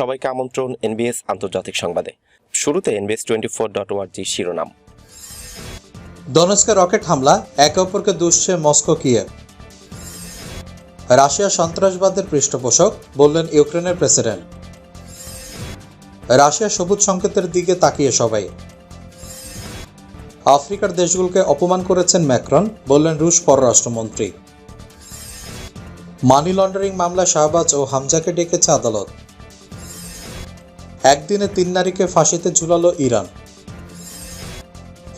সবাইকে আমন্ত্রণ এনবিএস আন্তর্জাতিক সংবাদে। শুরুতে এনবিএস টোয়েন্টি ফোর ডট ওয়ার্জি শিরোনাম। দনেস্কে রকেট হামলা, একে অপরকে দুষছে মস্কো, কিয়েভ। রাশিয়া সন্ত্রাসবাদের পৃষ্ঠপোষক, বললেন ইউক্রেনের প্রেসিডেন্ট। রাশিয়া সবুজ সংকেতের দিকে তাকিয়ে সবাই। আফ্রিকার দেশগুলোকে অপমান করেছেন ম্যাক্রন, বললেন রুশ পররাষ্ট্রমন্ত্রী। মানি লন্ডারিং মামলা শাহবাজ ও হামজাকে ডেকেছে আদালত। একদিনে তিন নারীকে ফাঁসিতে ঝুলালো ইরান।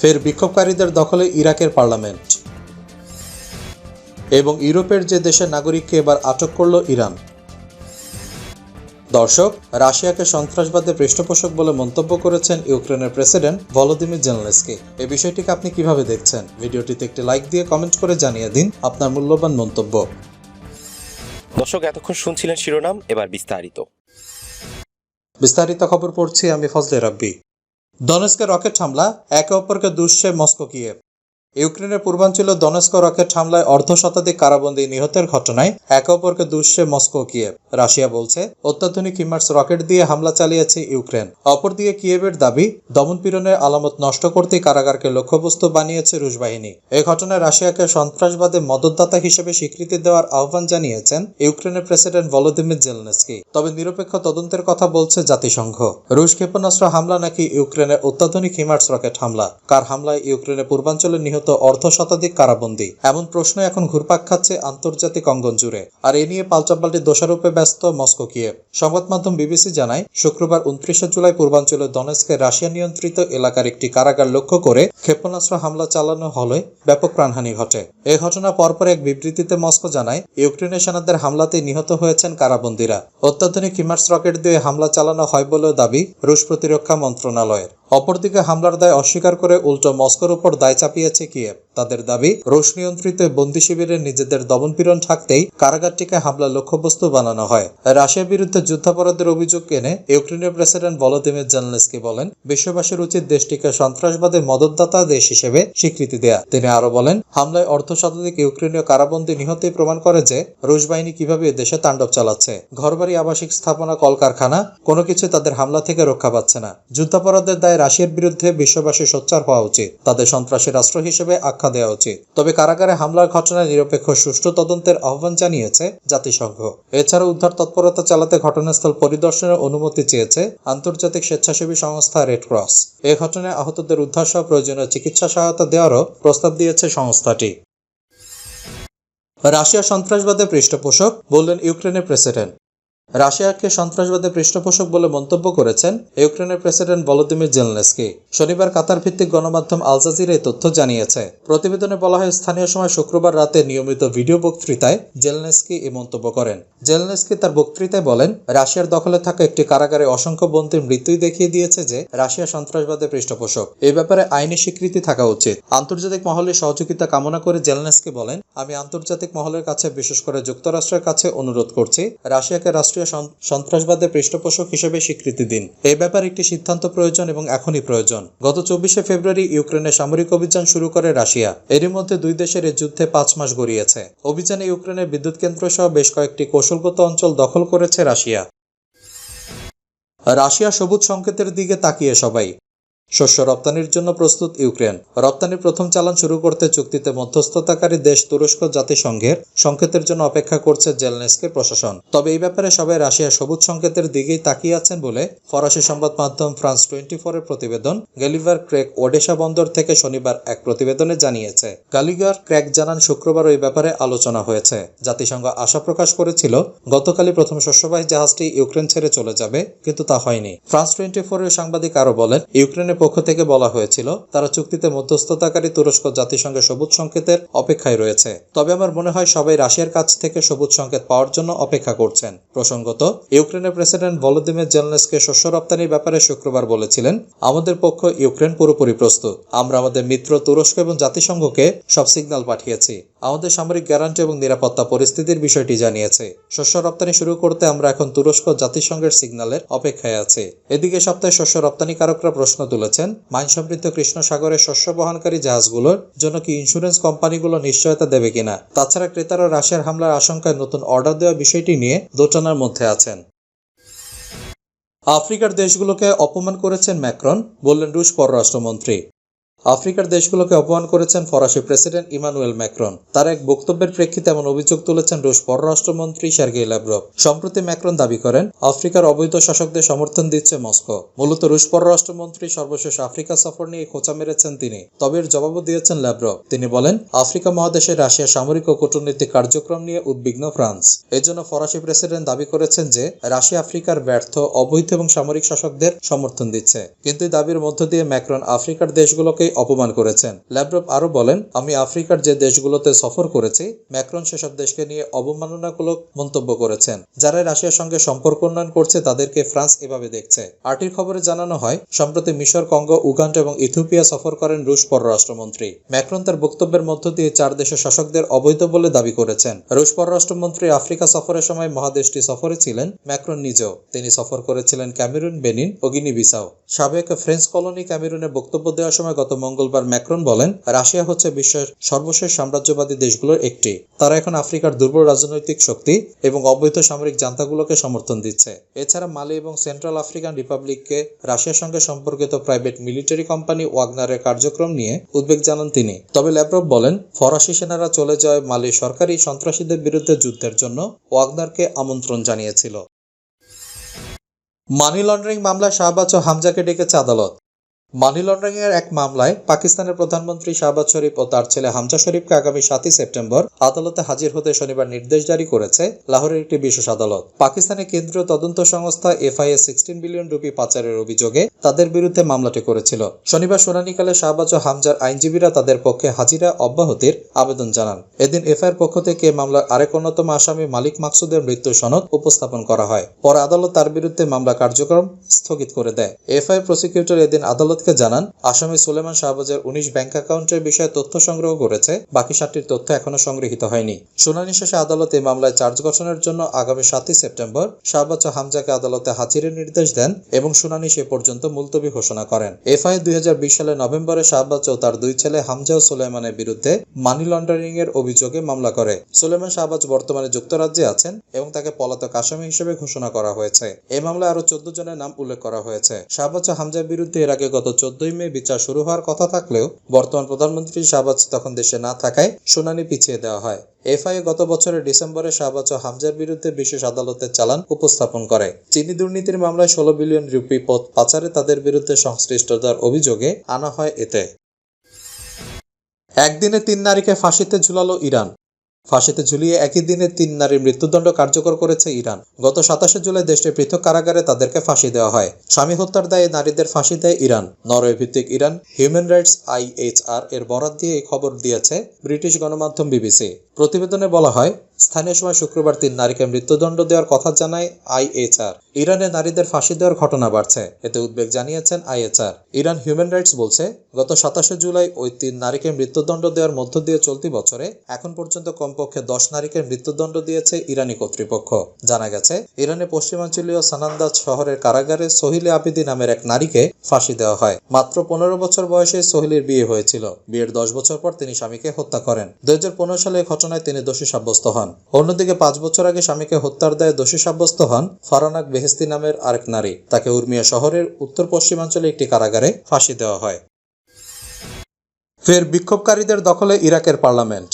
ফের বিক্ষোভকারীদের দখলে ইরাকের পার্লামেন্ট। এবং ইউরোপের যে দেশের নাগরিককে এবার আটক করল ইরান। দর্শক, রাশিয়াকে সন্ত্রাসবাদের পৃষ্ঠপোষক বলে মন্তব্য করেছেন ইউক্রেনের প্রেসিডেন্ট ভলোদিমির জেলনেসকি। এই বিষয়টিকে আপনি কীভাবে দেখছেন? ভিডিওটিতে একটি লাইক দিয়ে কমেন্ট করে জানিয়ে দিন আপনার মূল্যবান মন্তব্য। দর্শক, এতক্ষণ শুনছিলেন শিরোনাম, এবার বিস্তারিত। বিস্তারিত খবর পড়ছি আমি ফজলে রাব্বি। দনেস্কে রকেট হামলা একে অপরকে দুষছে মস্কো কিয়েভ। ইউক্রেনের পূর্বাঞ্চলে দনেস্ক রকেট হামলায় অর্ধ শতাধিক কারাবন্দী নিহতের ঘটনায় একে অপরকে দুষছে মস্কো কিয়েভ। রাশিয়া বলছে, অত্যাধুনিক হিমার্স রকেট দিয়ে হামলা চালিয়েছে ইউক্রেন। অপরদিকে কিয়েভের দাবি দমনপীড়নের আলামত নষ্ট করতে কারাগারকে লক্ষ্যবস্তু বানিয়েছে রুশ বাহিনী। এই ঘটনায় রাশিয়াকে সন্ত্রাসবাদে মদতদাতা হিসেবে স্বীকৃতি দেওয়ার আহ্বান জানিয়েছেন ইউক্রেনের প্রেসিডেন্ট ভলোদিমির জেলনেস্কি। তবে নিরপেক্ষ তদন্তের কথা বলছে জাতিসংঘ। রুশ ক্ষেপণাস্ত্র হামলা নাকি ইউক্রেনের অত্যাধুনিক হিমার্স রকেট হামলা? কার হামলায় ইউক্রেনের পূর্বাঞ্চলে নিহত অর্ধ শতাধিক কারাবন্দী। এমন প্রশ্ন এখন ঘুরপাক খাচ্ছে আন্তর্জাতিক অঙ্গন জুড়ে। আর এ নিয়ে পাল্টাপাল্টি দোষারোপে ব্যস্ত মস্কো, কিয়েভ। সংবাদ মাধ্যম বিবিসি জানায়, শুক্রবার উনত্রিশে জুলাই পূর্বাঞ্চলে দনেস্কে রাশিয়া নিয়ন্ত্রিত এলাকার একটি কারাগার লক্ষ্য করে ক্ষেপণাস্ত্র হামলা চালানো হলে ব্যাপক প্রাণহানি ঘটে। এ ঘটনা পরপর এক বিবৃতিতে মস্কো জানায় ইউক্রেনের সেনাদের হামলাতে নিহত হয়েছেন কারাবন্দীরা। অত্যাধুনিক হিমার্স রকেট দিয়ে হামলা চালানো হয় বলেও দাবি রুশ প্রতিরক্ষা মন্ত্রণালয়ের। অপরদিকে হামলার দায় অস্বীকার করে উল্টো মস্কোর উপর দায় চাপিয়েছে কিয়েভ। তাদের দাবি, রুশ নিয়ন্ত্রিত বন্দি শিবিরে নিজেদের দমনপীড়ন ঠাকতেই কারাগারটিকে হামলা লক্ষ্যবস্তু বানানো হয়। রাশিয়ার বিরুদ্ধে যুদ্ধাপরাধের অভিযোগ এনে ইউক্রেনের প্রেসিডেন্ট ভলোদিমির জেলনেস্কি বলেন, বিশ্ববাসীর উচিত দেশটিকে সন্ত্রাসবাদের মদতদাতা দেশ হিসেবে স্বীকৃতি দেয়া। তিনি আরও বলেন, হামলায় অর্ধ শতাধিক ইউক্রেনীয় কারাবন্দী নিহতই প্রমাণ করে যে রুশ বাহিনী কীভাবে দেশে তাণ্ডব চালাচ্ছে। ঘরবাড়ি, আবাসিক স্থাপনা, কলকারখানা, কোনো কিছু তাদের হামলা থেকে রক্ষা পাচ্ছে না। যুদ্ধাপরাধের দায় রাশিয়ার বিরুদ্ধে বিশ্ববাসী সোচ্চার হওয়া উচিত। তাদের সন্ত্রাসী রাষ্ট্র হিসেবে আখ্যা দেওয়া উচিত। তবে কারাগারে হামলার ঘটনায় নিরপেক্ষ সুষ্ঠু তদন্তের আহ্বান জানিয়েছে জাতিসংঘ। এছাড়া উদ্ধার তৎপরতা চালাতে ঘটনাস্থল পরিদর্শনের অনুমতি চেয়েছে আন্তর্জাতিক স্বেচ্ছাসেবী সংস্থা রেড ক্রস এ ঘটনায় আহতদের উদ্ধার সহ প্রয়োজনীয় চিকিৎসা সহায়তা দেওয়ারও প্রস্তাব দিয়েছে সংস্থাটি। রাশিয়া সন্ত্রাসবাদের পৃষ্ঠপোষক বললেন ইউক্রেনের প্রেসিডেন্ট। রাশিয়াকে সন্ত্রাসবাদের পৃষ্ঠপোষক বলে মন্তব্য করেছেন ইউক্রেনের প্রেসিডেন্ট ভলোদিমির জেলনেস্কি। শনিবার কাতার ভিত্তিক গণমাধ্যম আল জাজিরা এই তথ্য জানিয়েছে। প্রতিবেদনে বলা হয়, স্থানীয় সময় শুক্রবার রাতে নিয়মিত ভিডিও বক্তৃতায় জেলনেস্কি এই মন্তব্য করেন। জেলনেস্কি তার বক্তৃতায় বলেন, রাশিয়ার দখলে থাকা একটি কারাগারে অসংখ্য বন্দীর মৃত্যুই দেখিয়ে দিয়েছে যে রাশিয়া সন্ত্রাসবাদের পৃষ্ঠপোষক। এই ব্যাপারে আইনি স্বীকৃতি থাকা উচিত। আন্তর্জাতিক মহলের সহযোগিতা কামনা করে জেলনেস্কি বলেন, আমি আন্তর্জাতিক মহলের কাছে, বিশেষ করে যুক্তরাষ্ট্রের কাছে অনুরোধ করছি, রাশিয়াকে রাষ্ট্রীয় সন- সন্ত্রাসবাদের পৃষ্ঠপোষক হিসেবে স্বীকৃতি দিন। এই ব্যাপারে একটি সিদ্ধান্ত প্রয়োজন এবং এখনই প্রয়োজন। গত চব্বিশে ফেব্রুয়ারি ইউক্রেনে সামরিক অভিযান শুরু করে রাশিয়া। এরই মধ্যে দুই দেশের এই যুদ্ধে পাঁচ মাস গড়িয়েছে। অভিযানে ইউক্রেনের বিদ্যুৎ কেন্দ্র সহ বেশ কয়েকটি কৌশলগত অঞ্চল দখল করেছে রাশিয়া। রাশিয়া সবুজ সংকেতের দিকে তাকিয়ে সবাই। শস্য রপ্তানির জন্য প্রস্তুত ইউক্রেন। রপ্তানির প্রথম চালান শুরু করতে চুক্তিতে মধ্যস্থতাকারী দেশ তুরস্ক জাতিসংঘের সংকেতের জন্য অপেক্ষা করছে জেলনেস্কের প্রশাসন। তবে এই ব্যাপারে সবাই রাশিয়ার সবুজ সংকেতের দিকেই তাকিয়ে আছেন বলে ফরাসি সংবাদ মাধ্যম ফ্রান্স টোয়েন্টি ফোরের প্রতিবেদন গ্যালিভার ক্রেক ওডেশা বন্দর থেকে শনিবার এক প্রতিবেদনে জানিয়েছে। গালিগার ক্র্যাক জানান, শুক্রবার ওই ব্যাপারে আলোচনা হয়েছে। জাতিসংঘ আশা প্রকাশ করেছিল, গতকালই প্রথম শস্যবাহী জাহাজটি ইউক্রেন ছেড়ে চলে যাবে, কিন্তু তা হয়নি। ফ্রান্স টোয়েন্টি ফোরের সাংবাদিক আরও বলেন, ইউক্রেনের পক্ষ থেকে বলা হয়েছিল, তারা চুক্তিতে মধ্যস্থতাকারী তুরস্ক জাতিসংঘের সবুজ সংকেতের অপেক্ষায় রয়েছে। তবে আমার মনে হয় সবাই রাশিয়ার কাছ থেকে সবুজ সংকেত পাওয়ার জন্য অপেক্ষা করছেন। প্রসঙ্গত, ইউক্রেনের প্রেসিডেন্ট ভলোদিমির জেলনেসকে শস্য রপ্তানির ব্যাপারে শুক্রবার বলেছিলেন, আমাদের পক্ষ ইউক্রেন পুরোপুরি প্রস্তুত। আমরা আমাদের মিত্র তুরস্ক এবং জাতিসংঘকে সব সিগন্যাল পাঠিয়েছি। আমাদের সামরিক গ্যারান্টি এবং নিরাপত্তা পরিস্থিতির বিষয়টি জানিয়েছে। শস্য রপ্তানি শুরু করতে আমরা এখন তুরস্ক জাতিসংঘের সিগন্যালের অপেক্ষায় আছি। এদিকে সপ্তাহে শস্য রপ্তানিকারকরা প্রশ্ন তুলেছেন, মাইন সমৃদ্ধ কৃষ্ণ সাগরের শস্য বহনকারী জাহাজগুলোর জন্য কি ইন্স্যুরেন্স কোম্পানিগুলো নিশ্চয়তা দেবে কিনা? তাছাড়া ক্রেতারা রাশিয়ার হামলার আশঙ্কায় নতুন অর্ডার দেওয়া বিষয়টি নিয়ে দোটানার মধ্যে আছেন। আফ্রিকার দেশগুলোকে অপমান করেছেন ম্যাক্রন, বললেন রুশ পররাষ্ট্রমন্ত্রী। আফ্রিকার দেশগুলোকে অপমান করেছেন ফরাসি প্রেসিডেন্ট ইমানুয়েল ম্যাক্রন। তার এক বক্তব্যের প্রেক্ষিতে এমন অভিযোগ তুলেছেন রুশ পররাষ্ট্রমন্ত্রী সার্গেই ল্যাভরভ সম্প্রতি ম্যাক্রন দাবি করেন, আফ্রিকার অবৈধ শাসকদের সমর্থন দিচ্ছে মস্কো। মূলত রুশ পররাষ্ট্রমন্ত্রী সর্বশেষ আফ্রিকা সফর নিয়ে খোঁচা মেরেছেন তিনি। তবে এর জবাবও দিয়েছেন ল্যাভরভ তিনি বলেন, আফ্রিকা মহাদেশে রাশিয়ার সামরিক ও কূটনৈতিক কার্যক্রম নিয়ে উদ্বিগ্ন ফ্রান্স। এজন্য ফরাসি প্রেসিডেন্ট দাবি করেছেন যে, রাশিয়া আফ্রিকার ব্যর্থ, অবৈধ এবং সামরিক শাসকদের সমর্থন দিচ্ছে। কিন্তু দাবির মধ্য দিয়ে ম্যাক্রন আফ্রিকার দেশগুলোকেই অপমান করেছেন। ল্যাব্রভ আরও বলেন, আমি আফ্রিকার যে দেশগুলোতে সফর করেছি, ম্যাক্রন সেসব দেশকে নিয়ে অবমাননামূলক মন্তব্য করেছেন। যারা রাশিয়ার সঙ্গে সম্পর্ক উন্নয়ন করছে, তাদেরকে ফ্রান্স এভাবে দেখছে। আরটির খবরে জানানো হয়, সম্প্রতি মিশর, কঙ্গো, উগান্ড এবং ইথিওপিয়া সফর করেন রুশ পররাষ্ট্রমন্ত্রী। ম্যাক্রন তার বক্তব্যের মধ্য দিয়ে চার দেশের শাসকদের অবৈধ বলে দাবি করেছেন। রুশ পররাষ্ট্রমন্ত্রী আফ্রিকা সফরের সময় মহাদেশটি সফরে ছিলেন, ম্যাক্রন নিজেও। তিনি সফর করেছিলেন ক্যামেরুন, বেনিন ও গিনি বিসাও। সাবেক ফ্রেঞ্চ কলোনি ক্যামেরুনে বক্তব্য দেওয়ার সময় গত মঙ্গলবার ম্যাক্রন বলেন, রাশিয়া হচ্ছে বিশ্বের সর্বশেষ সাম্রাজ্যবাদী দেশগুলোর একটি। তারা এখন আফ্রিকার দুর্বল রাজনৈতিক শক্তি এবং অবৈধ সামরিক জান্তাগুলোকে সমর্থন দিচ্ছে। এছাড়া মালি এবং সেন্ট্রাল আফ্রিকান রিপাবলিককে রাশিয়ার সঙ্গে সম্পর্কিত প্রাইভেট মিলিটারি কোম্পানি ওয়াগনারের কার্যক্রম নিয়ে উদ্বেগ জানান তিনি। তবে ল্যাব্রভ বলেন, ফরাসি সেনারা চলে যায় মালি সরকারি সন্ত্রাসীদের বিরুদ্ধে যুদ্ধের জন্য ওয়াগনারকে আমন্ত্রণ জানিয়েছিল। মানি লন্ডারিং মামলায় শাহবাজ ও হামজাকে ডেকেছে আদালত। মানি লন্ডারিং এর এক মামলায় পাকিস্তানের প্রধানমন্ত্রী শাহবাজ শরীফ ও তার ছেলে হামজা শরীফকে আগামী সাতই সেপ্টেম্বর আদালতে হাজির হতে শনিবার নির্দেশ জারি করেছে লাহোরের একটি বিশেষ আদালত। পাকিস্তানের কেন্দ্রীয় তদন্ত সংস্থা এফআইএ সিক্সটিন বিলিয়ন রুপি পাচারের অভিযোগে তাদের বিরুদ্ধে মামলাটি করেছিল। শনিবার শুনানিকালে শাহবাজ ও হামজার আইনজীবীরা তাদের পক্ষে হাজিরা অব্যাহতির আবেদন জানান। এদিন এফআইআর পক্ষ থেকে মামলার আরেক অন্যতম আসামি মালিক মাকসুদের মৃত্যু সনদ উপস্থাপন করা হয়। পরে আদালত তার বিরুদ্ধে মামলা কার্যক্রম স্থগিত করে দেয়। এফআইআর প্রসিকিউটর এদিন আদালতকে জানান, আসামি সুলেমান শাহবাজের উনিশ ব্যাংক অ্যাকাউন্টের বিষয়ে তথ্য সংগ্রহ করেছে, বাকি সাতটির তথ্য এখনও সংগৃহীত হয়নি। শুনানি শেষে আদালত এই মামলায় চার্জ গঠনের জন্য আগামী সাতই সেপ্টেম্বর শাহবাজ হামজাকে আদালতে হাজিরের নির্দেশ দেন এবং শুনানি সে পর্যন্ত মুলতবি ঘোষণা করেন। এফআই দুই সালের নভেম্বরে শাহবাজ ও তার দুই ছেলে হামজা ও সুলেমানের বিরুদ্ধে মানি লন্ডারিং এর অভিযোগে মামলা করে। সুলেমান শাহবাজ বর্তমানে যুক্তরাজ্যে আছেন এবং তাকে পলাতক আসামি হিসেবে ঘোষণা করা হয়েছে। এই মামলায় আরও চোদ্দ জনের নাম উল্লেখ করা হয়েছে। শাহবাজ হামজার বিরুদ্ধে এর আগে গত চোদ্দই মে বিচার শুরু হওয়ার কথা থাকলেও বর্তমান প্রধানমন্ত্রী শাহবাজ তখন দেশে না থাকায় শুনানি পিছিয়ে দেওয়া হয়। এফআইএ গত বছরের ডিসেম্বরে শাহবাজ ও হামজার বিরুদ্ধে বিশেষ আদালতে চালান উপস্থাপন করে। চিনি দুর্নীতির মামলায় ষোলো বিলিয়ন রুপি পথ পাচারে তাদের বিরুদ্ধে সংশ্লিষ্টতার অভিযোগে আনা হয় এতে। একদিনে তিন নারীকে ফাঁসিতে ঝুলালো ইরান। ফাঁসিতে ঝুলিয়ে একই দিনে তিন নারীর মৃত্যুদণ্ড কার্যকর করেছে ইরান। গত সাতাশে জুলাই দেশটির পৃথক কারাগারে তাদেরকে ফাঁসি দেওয়া হয়। স্বামী হত্যার দায়ে নারীদের ফাঁসি দেয় ইরান। নরওয়ে ভিত্তিক ইরান হিউম্যান রাইটস আইএইচআর এর বরাত দিয়ে এই খবর দিয়েছে ব্রিটিশ গণমাধ্যম বিবিসি। প্রতিবেদনে বলা হয় স্থানীয় সময় শুক্রবার তিন নারীকে মৃত্যুদণ্ড দেওয়ার কথা জানায় আইএইচআর ইরানে নারীদের ফাঁসি দেওয়ার ঘটনা বাড়ছে। এতে উদ্বেগ জানিয়েছেন আইএচআর। ইরান হিউম্যান রাইটস বলছে, গত সাতাশে জুলাই ওই তিন নারীকে মৃত্যুদণ্ড দেওয়ার মধ্য দিয়ে চলতি বছরে এখন পর্যন্ত কমপক্ষে দশ নারীকে মৃত্যুদণ্ড দিয়েছে ইরানি কর্তৃপক্ষ। জানা গেছে ইরানে পশ্চিমাঞ্চলীয় সানান্দাজ শহরের কারাগারে সোহিলে আবিদি নামের এক নারীকে ফাঁসি দেওয়া হয়। মাত্র পনেরো বছর বয়সে সোহিলের বিয়ে হয়েছিল। বিয়ের দশ বছর পর তিনি স্বামীকে হত্যা করেন। দুই হাজার পনেরো সালে ঘটনায় তিনি দোষী সাব্যস্ত হন। অন্যদিকে পাঁচ বছর আগে স্বামীকে হত্যার দায়ে দোষী সাব্যস্ত হন ফারানাক বেহেস্তি নামের আরেক নারী। তাকে উর্মিয়া শহরের উত্তর পশ্চিমাঞ্চলে একটি কারাগারে ফাঁসি দেওয়া হয়। ফের বিক্ষোভকারীদের দখলে ইরাকের পার্লামেন্ট।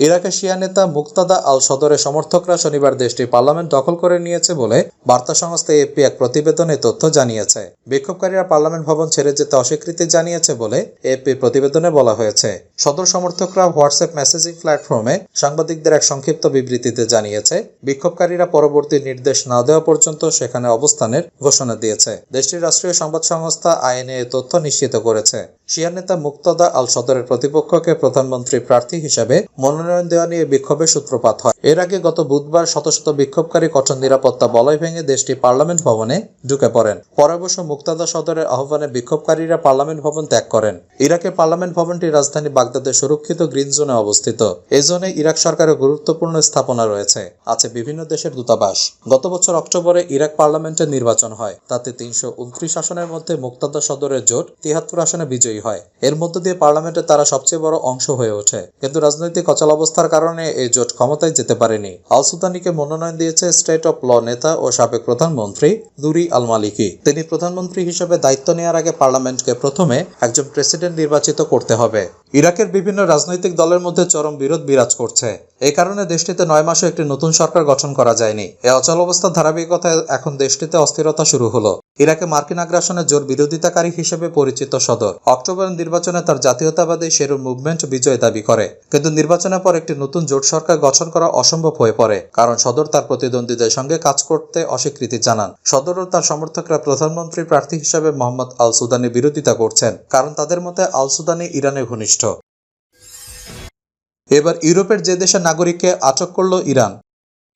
ইরাকের শিয়া নেতা মুক্তাদা আল সদরের সমর্থকরা শনিবার দেশটির পার্লামেন্ট দখল করে নিয়েছে বলে বার্তা সংস্থা এপি এক প্রতিবেদনে তথ্য জানিয়েছে। বিক্ষোভকারীরা পার্লামেন্ট ভবন ছেড়ে যেতে অস্বীকৃতি জানিয়েছে বলে এপি প্রতিবেদনে বলা হয়েছে। সদর সমর্থকরা হোয়াটসঅ্যাপ মেসেজিং প্ল্যাটফর্মে সাংবাদিকদের এক সংক্ষিপ্ত বিবৃতিতে জানিয়েছে, বিক্ষোভকারীরা পরবর্তী নির্দেশ না দেওয়া পর্যন্ত সেখানে অবস্থানের ঘোষণা দিয়েছে। দেশটির রাষ্ট্রীয় সংবাদ সংস্থা আইএনএ তথ্য নিশ্চিত করেছে। শিয়া নেতা মুক্তাদা আল সদরের প্রতিপক্ষকে প্রধানমন্ত্রী প্রার্থী হিসেবে মনোনয়ন দেওয়া নিয়ে বিক্ষোভের সূত্রপাত হয়। এর আগে গত বুধবার শত শত বিক্ষোভকারী কঠোর নিরাপত্তা বলয় ভেঙে দেশটি পার্লামেন্ট ভবনে ঢুকে পড়েন। পরে অবশ্য মুক্তাদা সদরের আহ্বানে বিক্ষোভকারীরা পার্লামেন্ট ভবন ত্যাগ করেন। ইরাকের পার্লামেন্ট ভবনটি রাজধানী বাগদাদের সুরক্ষিত গ্রিন জোনে অবস্থিত। এই জোনে ইরাক সরকারের গুরুত্বপূর্ণ স্থাপনা রয়েছে। আছে বিভিন্ন দেশের দূতাবাস। গত বছর অক্টোবরে ইরাক পার্লামেন্টের নির্বাচন হয়। তাতে তিনশো উনত্রিশ আসনের মধ্যে মুক্তাদা সদরের জোট তিয়াত্তর আসনে বিজয়ী। বিজয়ী হয়। এর মধ্য দিয়ে পার্লামেন্টে তারা সবচেয়ে বড় অংশ হয়ে ওঠে। কিন্তু রাজনৈতিক অচলাবস্থার কারণে এই জোট ক্ষমতায় যেতে পারেনি। আল সুদানিকে মনোনয়ন দিয়েছে স্টেট অফ ল নেতা ও সাবেক প্রধানমন্ত্রী দুরি আল মালিকি। তিনি প্রধানমন্ত্রী হিসেবে দায়িত্ব নেওয়ার আগে পার্লামেন্টকে প্রথমে একজন প্রেসিডেন্ট নির্বাচিত করতে হবে। ইরাকের বিভিন্ন রাজনৈতিক দলের মধ্যে চরম বিরোধ বিরাজ করছে। এই কারণে দেশটিতে নয় মাসে একটি নতুন সরকার গঠন করা যায়নি। এই অচল অবস্থার ধারাবাহিকতায় এখন দেশটিতে অস্থিরতা শুরু হলো। ইরাকে মার্কিন আগ্রাসনের জোর বিরোধিতাকারী হিসেবে পরিচিত সদর। অক্টোবর নির্বাচনে তার জাতীয়তাবাদী শেরু মুভমেন্ট বিজয় দাবি করে। কিন্তু নির্বাচনের পর একটি নতুন জোট সরকার গঠন করা অসম্ভব হয়ে পড়ে, কারণ সদর তার প্রতিদ্বন্দ্বীদের সঙ্গে কাজ করতে অস্বীকৃতি জানান। সদর ও তার সমর্থকরা প্রধানমন্ত্রী প্রার্থী হিসেবে মোহাম্মদ আল সুদানি বিরোধিতা করছেন, কারণ তাদের মতে আল সুদানি ইরানের ঘনিষ্ঠ। এবার ইউরোপের যে দেশের নাগরিককে আটক করল ইরান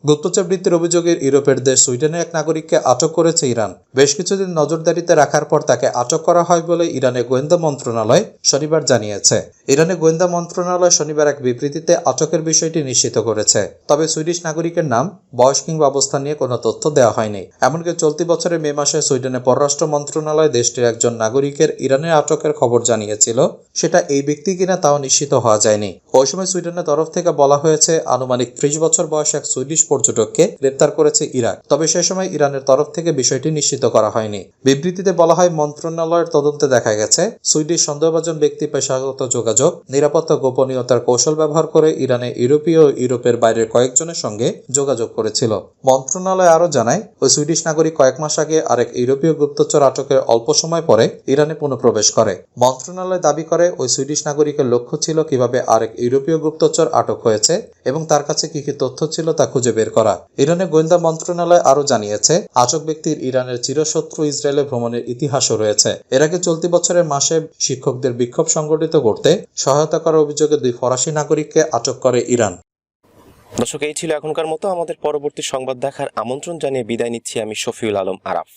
গুপ্তচর বৃত্তির অভিযোগে ইউরোপের দেশ সুইডেনের এক নাগরিককে আটক করেছে ইরান। বেশ কিছুদিন নজরদারিতে রাখার পর তাকে আটক করা হয় বলে ইরানের গোয়েন্দা মন্ত্রণালয় শনিবার জানিয়েছে। ইরানের গোয়েন্দা মন্ত্রণালয় শনিবার এক বিবৃতিতে আটকের বিষয়টি নিশ্চিত করেছে। তবে সুইডিশ নাগরিকের নাম, বয়স কিংবা অবস্থান নিয়ে কোনো তথ্য দেওয়া হয়নি। এমনকি চলতি বছরের মে মাসে সুইডেনের পররাষ্ট্র মন্ত্রণালয় দেশটির একজন নাগরিকের ইরানের আটকের খবর জানিয়েছিল। সেটা এই ব্যক্তি কিনা তাও নিশ্চিত হওয়া যায়নি। ওই সময় সুইডেনের তরফ থেকে বলা হয়েছে, আনুমানিক ত্রিশ বছর বয়সে এক সুইডিশ পর্যটককে গ্রেপ্তার করেছে ইরাক। তবে সে সময় ইরানের তরফ থেকে বিষয়টি নিশ্চিত করা হয়নি। বিবৃতিতে বলা হয়, মন্ত্রণালয়ের তদন্তে দেখা গেছে, সুইডিশ সন্দেহভাজন ব্যক্তি পেশাগত যোগাযোগ, নিরাপত্তা গোপনীয়তার কৌশল ব্যবহার করে ইরানে ইউরোপীয় ইউরোপের বাইরের কয়েকজনের সঙ্গে যোগাযোগ করেছিল। মন্ত্রণালয় আরও জানায় ওই সুইডিশ নাগরিক কয়েক মাস আগে আরেক ইউরোপীয় গুপ্তচর আটকের অল্প সময় পরে ইরানে পুনঃপ্রবেশ করে। মন্ত্রণালয় দাবি করে ওই সুইডিশ নাগরিকের লক্ষ্য ছিল কীভাবে আরেক ইউরোপীয় গুপ্তচর আটক হয়েছে এবং তার কাছে কি কি তথ্য ছিল তা খুঁজে বের করা। ইরানের গোয়েন্দা মন্ত্রণালয় আরও জানিয়েছে আচক ব্যক্তির ইরানের চিরশত্রু ইসরায়েলে ভ্রমণের ইতিহাসও রয়েছে। এর আগে চলতি বছরের মাসে শিক্ষকদের বিক্ষোভ সংগঠিত করতে সহায়তা করার অভিযোগে দুই ফরাসি নাগরিককে আটক করে ইরান। দর্শক, এই ছিল এখনকার মতো। আমাদের পরবর্তী সংবাদ দেখার আমন্ত্রণ জানিয়ে বিদায় নিচ্ছি আমি শফিউল আলম আরাফ।